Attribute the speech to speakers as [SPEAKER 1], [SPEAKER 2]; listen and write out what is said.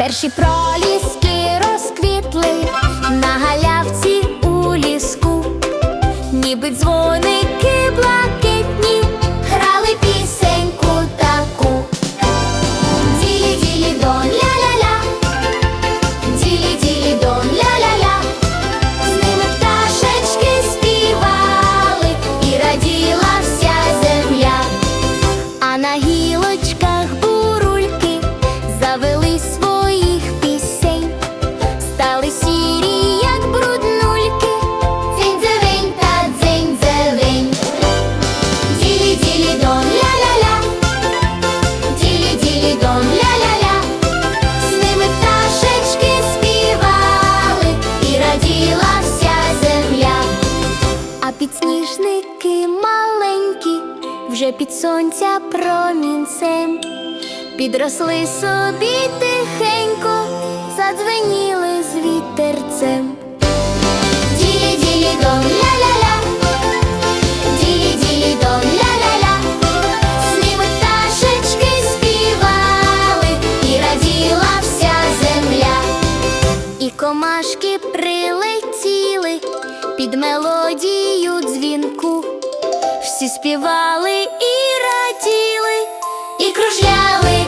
[SPEAKER 1] Перші проліски розквітли на галявці у ліску, ніби дзвон. підсніжники маленькі, вже під сонця промінцем підросли собі. під мелодію дзвінку, всі співали і раділи, і кружляли.